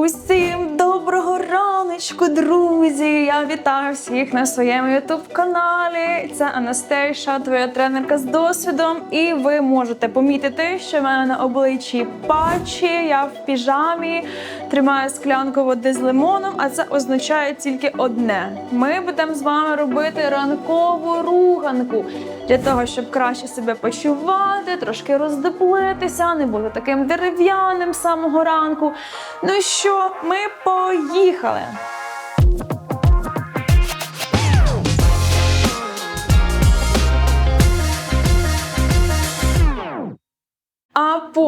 Усім доброго раночку, друзі! Я вітаю всіх на своєму ютуб каналі. Це Анастейша, твоя тренерка з досвідом. І ви можете помітити, що в мене на обличчі патчі, я в піжамі тримаю склянку води з лимоном, а це означає тільки одне: ми будемо з вами робити ранкову руханку для того, щоб краще себе почувати, трошки роздоплитися, не бути таким дерев'яним з самого ранку. Ну що, ми поїхали.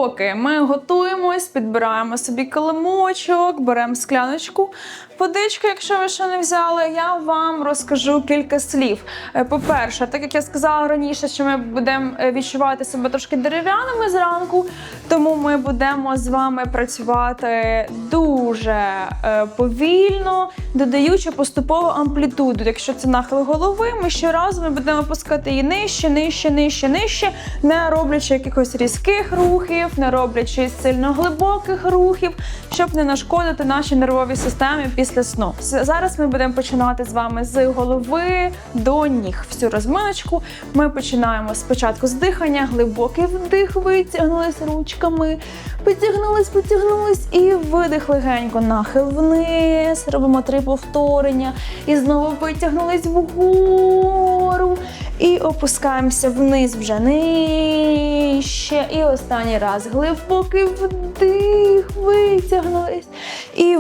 А поки ми готуємось, підбираємо собі килимочок, беремо скляночку водички, якщо ви ще не взяли, я вам розкажу кілька слів. Е, По-перше, так як я сказала раніше, що ми будемо е, відчувати себе трошки дерев'яними зранку, тому ми будемо з вами працювати дуже е, повільно, додаючи поступово амплітуду. Якщо це нахил голови, ми щоразу ми будемо опускати її нижче, нижче, нижче, нижче, не роблячи якихось різких рухів, не роблячи сильно глибоких рухів, щоб не нашкодити нашій нервовій системі після сну. Зараз ми будемо починати з вами з голови до ніг. Всю розминочку ми починаємо спочатку з дихання, глибокий вдих, витягнулись ручками, потягнулись, потягнулись і видих легенько, нахил вниз. Робимо три повторення. І знову витягнулись вгору. І опускаємося вниз вже нижче. І останній раз глибокий вдих, витягнулись. І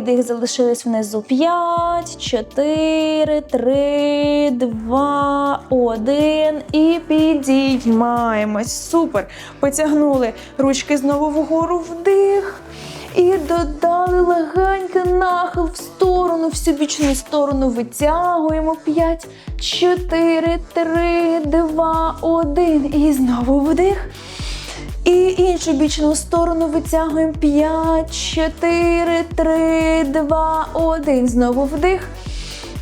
видих. Залишились внизу. 5, 4, 3, 2, 1. І підіймаємось. Супер. Потягнули ручки знову вгору вдих. І додали легенький нахил в сторону, всю бічну сторону витягуємо. 5, 4, 3, 2, 1. І знову вдих. І іншу бічну сторону витягуємо 5, 4, 3, 2, 1. Знову вдих.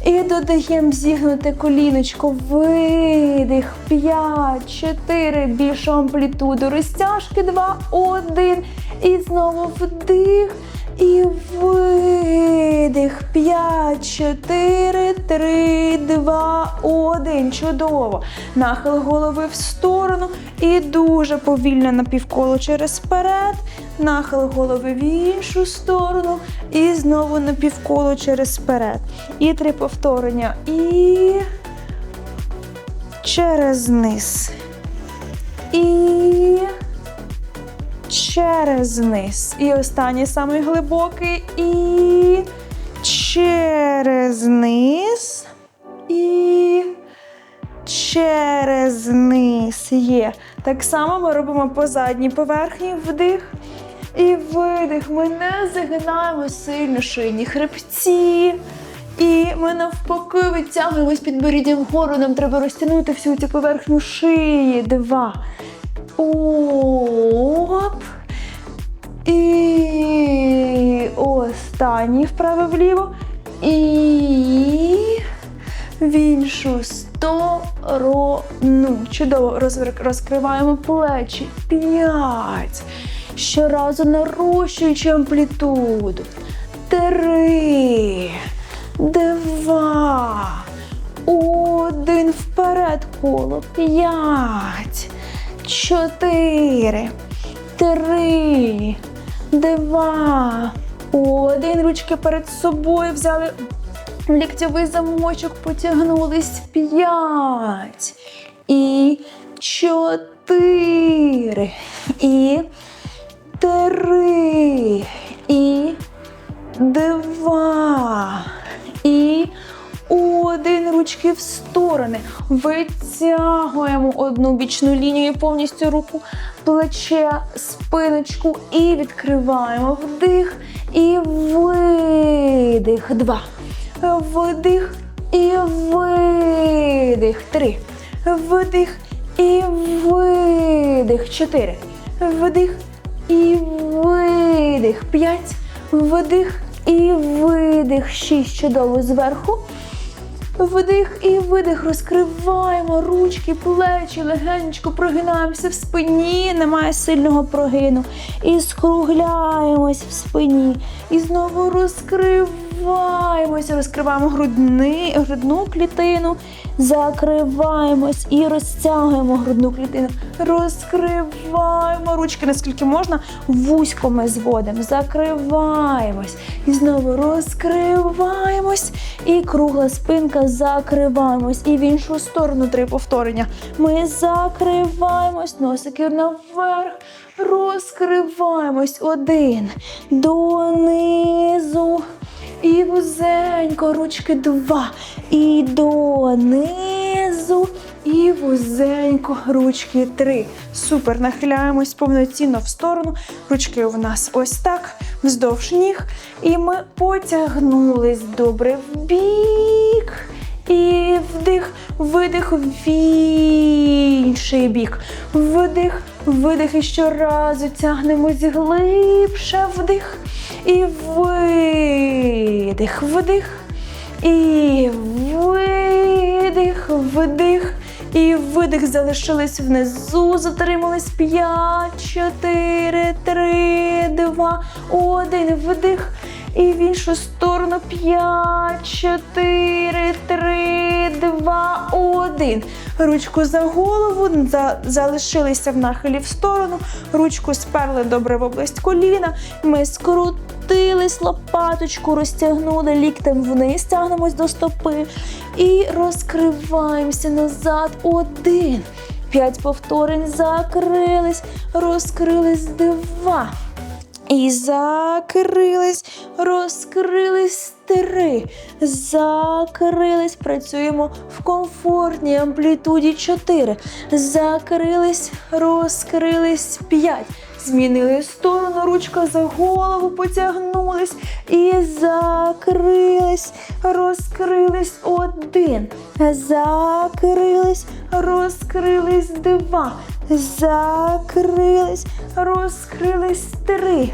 І додаємо зігнуте коліночко. Видих. 5, 4. Більшу амплітуду. Розтяжки 2, 1. І знову вдих. І видих. 5, 4, 3, 2, 1. Чудово. Нахил голови в сторону. І дуже повільно на півколо через перед. Нахил голови в іншу сторону. І знову на півколо через перед. І три повторення. І через низ. І через низ. І останній самий глибокий. І через низ. І через низ. Є. Так само ми робимо по задній поверхні вдих. І видих. Ми не загинаємо сильно шийні хребці. І ми навпаки витягуємось підборіддям вгору. Нам треба розтягнути всю цю поверхню шиї. Два. Оп. Останній вправо-вліво. І в іншу сторону. Чудово розкриваємо плечі. П'ять. Щоразу нарощуючи амплітуду. Три. Два. Один вперед коло. П'ять. Чотири. Три. Два. Один. Ручки перед собою взяли ліктєвий замочок, потягнулись. П'ять. І чотири. І три. І два. І один. Ручки в сторони. Витягуємо одну бічну лінію повністю руку, плече, спиночку і відкриваємо вдих і видих. Два. Вдих і видих. Три. Вдих і видих. Чотири. Вдих і видих. П'ять. Вдих і видих. Шість. Чудово зверху. Вдих і видих. Розкриваємо ручки, плечі, легенечко прогинаємося в спині. Немає сильного прогину. І скругляємось в спині. І знову розкриваємося. Розкриваємо грудни, грудну клітину. Закриваємось і розтягуємо грудну клітину. Розкриваємо ручки, наскільки можна. Вузько ми зводимо. Закриваємось. І знову розкриваємось. І кругла спинка закриваємось. І в іншу сторону три повторення. Ми закриваємось, носики наверх. Розкриваємось. Один. Донизу. І вузенько, ручки два. І донизу. І вузенько, ручки три. Супер. Нахиляємось повноцінно в сторону. Ручки у нас ось так, вздовж ніг. І ми потягнулись добре в бік. І вдих, видих в інший бік. Вдих, видих. І щоразу тягнемось глибше вдих. І видих, вдих. І видих, вдих. І видих залишились внизу, затримались 5, 4, 3, 2, 1. Вдих. І в іншу сторону 5, 4, 3, 2, 1. Ручку за голову, за, залишилися в нахилі в сторону. Ручку сперли добре в область коліна. Ми скрутились, лопаточку розтягнули ліктем вниз, тягнемось до стопи. І розкриваємося назад. Один. П'ять повторень закрились, розкрились два. І закрились, розкрились три. Закрились. Працюємо в комфортній амплітуді чотири. Закрились, розкрились п'ять. Змінили сторону, ручка за голову потягнулись і закрились, розкрились один. Закрились, розкрились два. Закрились, розкрились три.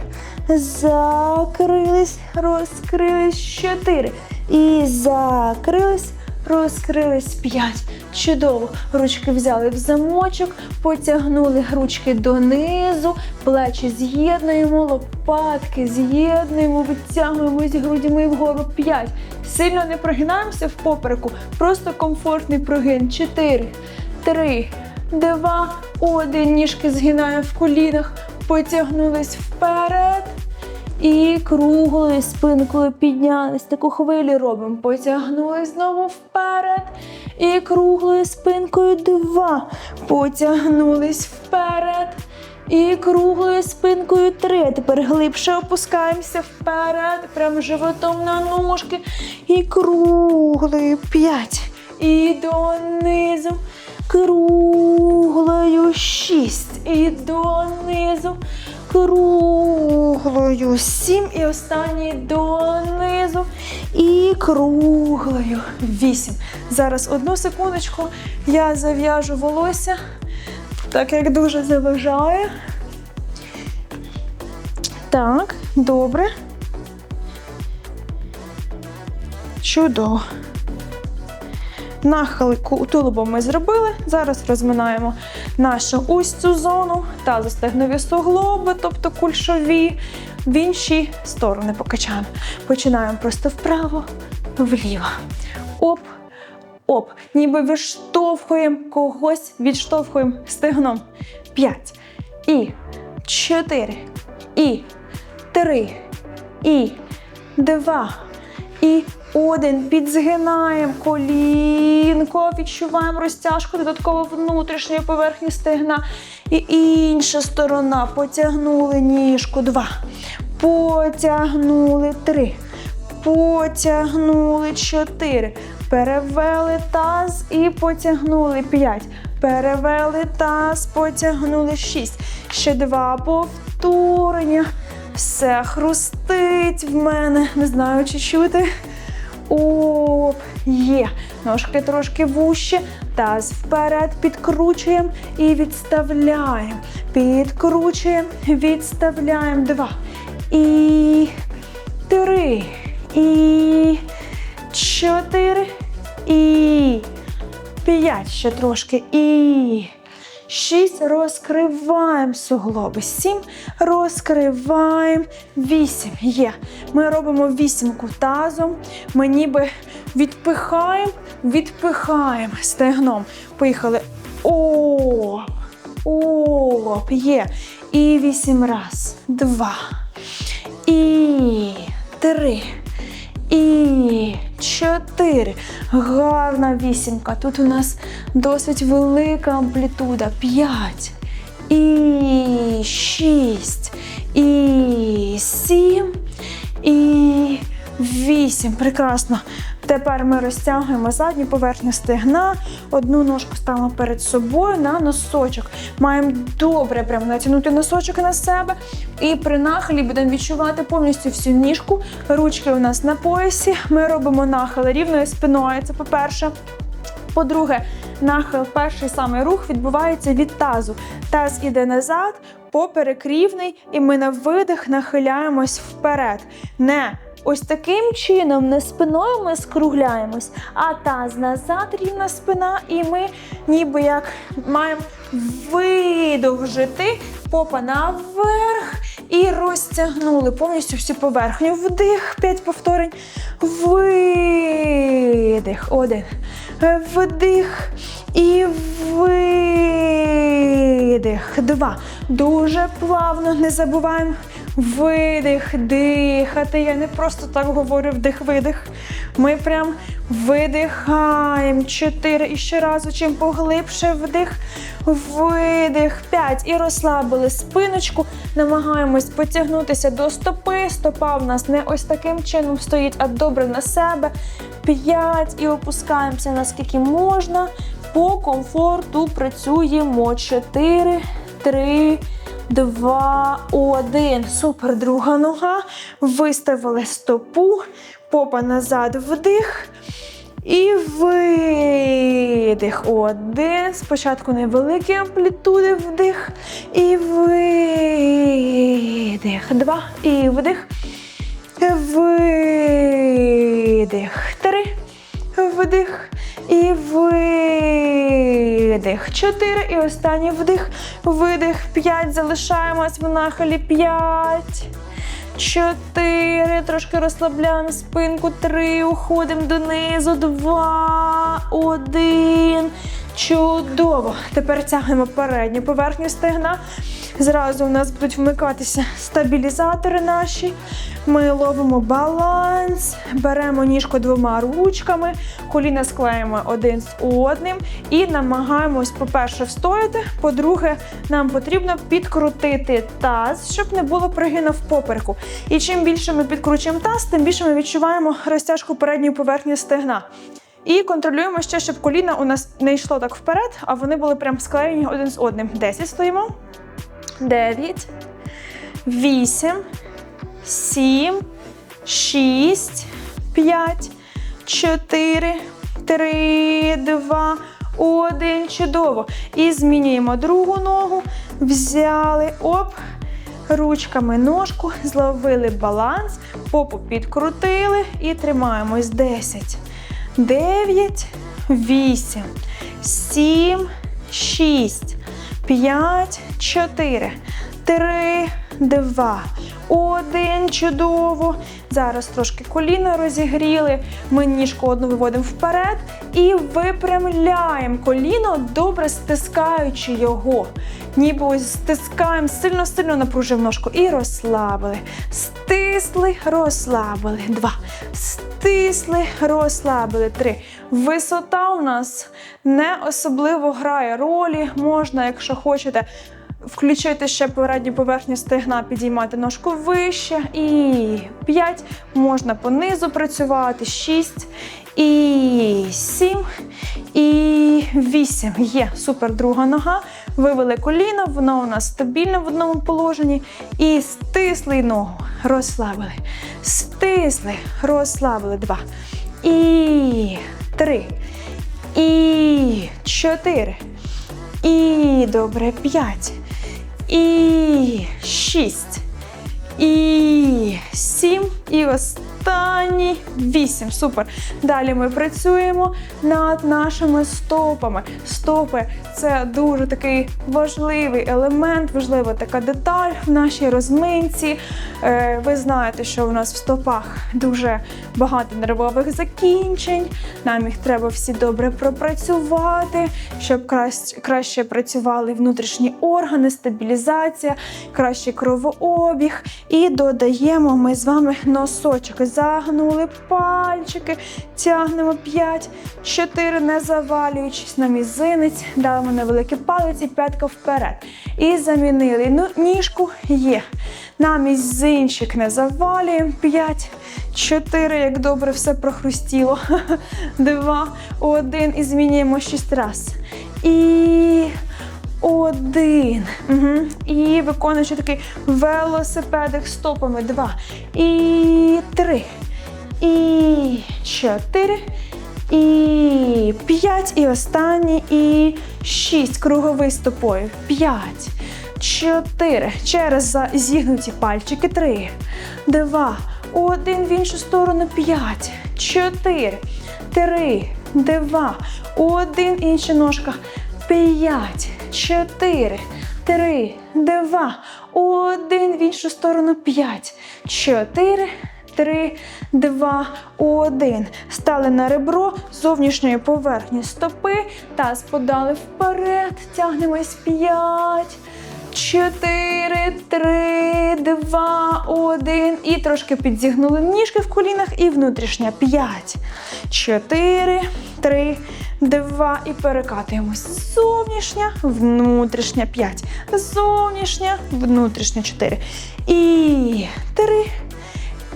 Закрились, розкрились чотири. І закрились, розкрились п'ять. Чудово. Ручки взяли в замочок, потягнули ручки донизу, плечі з'єднуємо, лопатки з'єднуємо, витягуємось грудьми вгору. П'ять. Сильно не прогинаємося в попереку, просто комфортний прогин. Чотири, три, два, один. Ніжки згинаємо в колінах, потягнулись вперед. І круглою спинкою піднялись. Таку хвилю робимо. Потягнулись знову вперед. І круглою спинкою два. Потягнулись вперед. І круглою спинкою три. Тепер глибше опускаємося вперед. Прямо животом на ножки. І круглою п'ять. І донизу. Круглою шість. І донизу. Круглою сім. І останній донизу. І круглою вісім. Зараз одну секундочку. Я зав'яжу волосся, так як дуже заважає. Так, добре. Чудово. Нахилку тулубом ми зробили. Зараз розминаємо нашу ось цю зону, тазостегнові суглоби, тобто кульшові. В інші сторони покачаємо. Починаємо просто вправо, вліво. Оп, оп. Ніби відштовхуємо когось, відштовхуємо стегном. П'ять. І чотири. І три. І два. І один. Підзгинаємо колінко, відчуваємо розтяжку додатково внутрішньої поверхні стегна. І інша сторона. Потягнули ніжку. Два. Потягнули три. Потягнули чотири. Перевели таз і потягнули п'ять. Перевели таз, потягнули шість. Ще два повторення. Все хрустить в мене. Не знаю, чи чути. Оп, є. Ножки трошки вужче. Таз вперед підкручуємо і відставляємо. Підкручуємо, відставляємо. Два. І три. І чотири. І П'ять. Ще трошки. І шість. Розкриваємо суглоби. Сім. Розкриваємо. Вісім. Є. Ми робимо вісімку тазом. Ми ніби відпихаємо, відпихаємо стегном. Поїхали. Оп. Оп. Є. І вісім раз. Два. І три. І чотири. Гарна вісімка. Тут у нас досить велика амплітуда. П'ять. І шість. І сім. І вісім. Прекрасно. Тепер ми розтягуємо задню поверхню стегна, одну ножку ставимо перед собою на носочок. Маємо добре прямо натягнути носочок на себе. І при нахилі будемо відчувати повністю всю ніжку. Ручки у нас на поясі. Ми робимо нахил рівною спиною. Це по-перше. По-друге, нахил, перший самий рух відбувається від тазу. Таз іде назад, поперек рівний, і ми на видих нахиляємось вперед. Не ось таким чином, не спиною ми скругляємось, а таз назад, рівна спина, і ми ніби як маємо видовжити попа наверх і розтягнули повністю всю поверхню. Вдих, 5 повторень. Видих. Один. Вдих. І видих. Два. Дуже плавно. Не забуваємо. Видих, дихати. Я не просто так говорю вдих-видих. Ми прям видихаємо. Чотири. І ще разу, чим поглибше вдих, видих. П'ять. І розслабили спиночку. Намагаємось потягнутися до стопи. Стопа в нас не ось таким чином стоїть, а добре на себе. П'ять. І опускаємося наскільки можна. По комфорту працюємо. Чотири, три. Два, один. Супер. Друга нога. Виставили стопу. Попа назад вдих. І видих. Один. Спочатку невеликі амплітуди вдих. І видих. Два. І вдих. Видих. Три. Вдих. І видих. Чотири. І останній вдих. Видих. П'ять. Залишаємось в нахилі. П'ять. Чотири. Трошки розслабляємо спинку. Три. Уходимо донизу. Два. Один. Чудово. Тепер тягнемо передню поверхню стегна. Зразу у нас будуть вмикатися стабілізатори наші. Ми ловимо баланс, беремо ніжку двома ручками, коліна склеїмо один з одним і намагаємось, по-перше, встояти. По-друге, нам потрібно підкрутити таз, щоб не було пригину в попереку. І чим більше ми підкручуємо таз, тим більше ми відчуваємо розтяжку передньої поверхні стегна. І контролюємо ще, щоб коліна у нас не йшло так вперед, а вони були прям склеєні один з одним. 10 стоїмо. 9, 8, 7, 6, 5, 4, 3, 2, 1. Чудово. І змінюємо другу ногу. Взяли, оп, ручками ножку, зловили баланс, попу підкрутили. І тримаємось. 10, 9, 8, 7, 6, 5, 4, 3, 2, 1. Чудово. Зараз трошки коліно розігріли. Ми ніжку одну виводимо вперед і випрямляємо коліно, добре стискаючи його. Ніби ось стискаємо, сильно-сильно напружив ножку і розслабили. Стисли, розслабили. Два. Розслабили. Три. Висота у нас не особливо грає ролі. Можна, якщо хочете, включити ще передню поверхню стегна, підіймати ножку вище. І 5. Можна понизу працювати. 6. І 7. І 8. Є супер друга нога. Вивели коліно, воно у нас стабільне в одному положенні. І стисли ногу. Розслабили. Стисли, розслабили. Два. І три. І чотири. І добре, п'ять. І шість. І сім. І останній. Останній. Вісім. Супер. Далі ми працюємо над нашими стопами. Стопи це дуже такий важливий елемент, важлива така деталь в нашій розминці. Е, Ви знаєте, що у нас в стопах дуже багато нервових закінчень. Нам їх треба всі добре пропрацювати, щоб краще, працювали внутрішні органи, стабілізація, кращий кровообіг. І додаємо ми з вами носочок. Загнули пальчики, тягнемо 5, 4, не завалюючись на мізинець, дали невеликий палець і п'ятка вперед. І замінили ну, ніжку є. На мізинчик не завалюємо. 5, 4, як добре все прохрустіло. 2, 1 і змінюємо 6 раз. І один. Угу. І виконуючи такий велосипедик стопами. Два. І три. І чотири. І п'ять. І останній. І шість. Круговий стопою. П'ять. Чотири. Через зігнуті пальчики. Три. Два. Один в іншу сторону. П'ять. Чотири. Три. Два. Один. Інша ножка. П'ять, чотири, три, два, один в іншу сторону. П'ять, чотири, три, два, один. Стали на ребро зовнішньої поверхні стопи. Таз подали вперед. Тягнемось. П'ять. Чотири, три, два, один. І трошки підзігнули ніжки в колінах і внутрішня. П'ять, чотири, три, два. І перекатуємось. Зовнішня, внутрішня. П'ять. Зовнішня, внутрішня. Чотири. І три.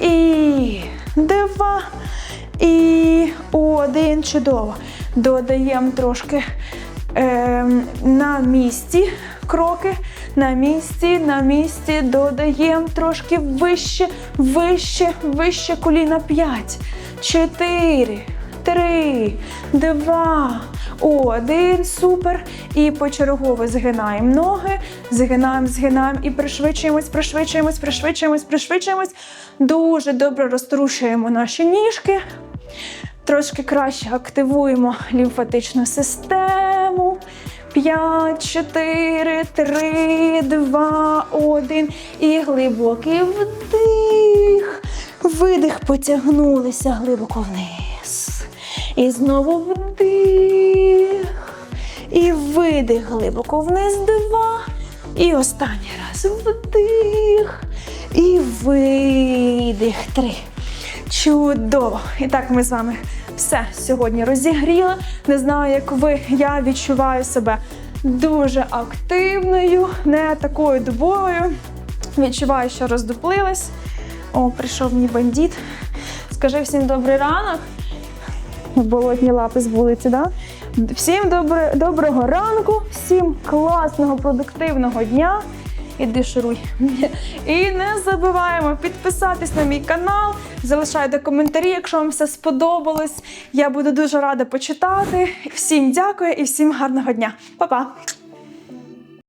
І два. І один. Чудово. Додаємо трошки ем, на місці кроки. На місці, на місці додаємо трошки вище, вище, вище коліна. П'ять, чотири, три, два, один. Супер. І почергово згинаємо ноги, згинаємо, згинаємо і пришвидшуємось, пришвидшуємось, пришвидшуємось, пришвидшуємось. Дуже добре розтрушуємо наші ніжки. Трошки краще активуємо лімфатичну систему. 5, 4, 3, 2, 1. І глибокий вдих. Видих, потягнулися глибоко вниз. І знову вдих. І видих глибоко вниз. Два. І останній раз вдих. І видих. Три. Чудово! І так ми з вами все сьогодні розігріли. Не знаю, як ви, я відчуваю себе дуже активною, не такою дубовою. Відчуваю, що роздуплилась. О, прийшов мій бандит. Скажи всім добрий ранок. Болотні лапи з вулиці, да? Всім добре, доброго ранку, всім класного, продуктивного дня. Іди шуруй. І не забуваємо підписатись на мій канал, залишайте коментарі, якщо вам все сподобалось. Я буду дуже рада почитати. Всім дякую і всім гарного дня. Па-па!